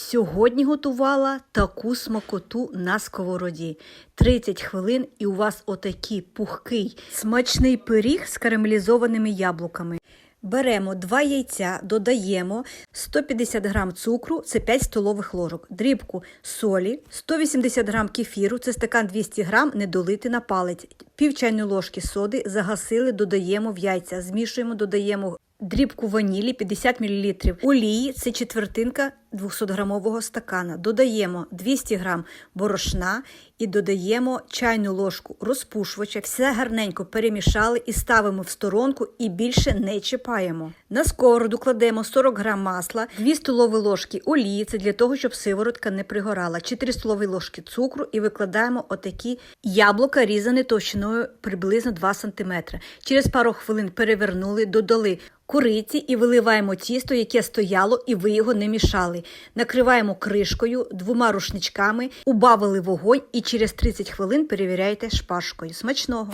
Сьогодні готувала таку смакоту на сковороді. 30 хвилин і у вас отакий пухкий смачний пиріг з карамелізованими яблуками. Беремо 2 яйця, додаємо 150 г цукру, це 5 столових ложок, дрібку солі, 180 г кефіру, це стакан 200 г, не долити на палець, пів чайної ложки соди, загасили, додаємо в яйця, змішуємо, додаємо дрібку ванілі 50 мл, олії, це четвертинка 200-грамового стакана. Додаємо 200 г борошна і додаємо чайну ложку розпушувача. Все гарненько перемішали і ставимо в сторонку і більше не чіпаємо. На сковороду кладемо 40 г масла, 2 столові ложки олії, це для того, щоб сиворотка не пригорала, 4 столові ложки цукру і викладаємо отакі яблука, різані товщиною приблизно 2 см. Через пару хвилин перевернули, додали куриці і виливаємо тісто, яке стояло, і ви його не мішали. Накриваємо кришкою двома рушничками, убавили вогонь і через 30 хвилин перевіряйте шпажкою. Смачного!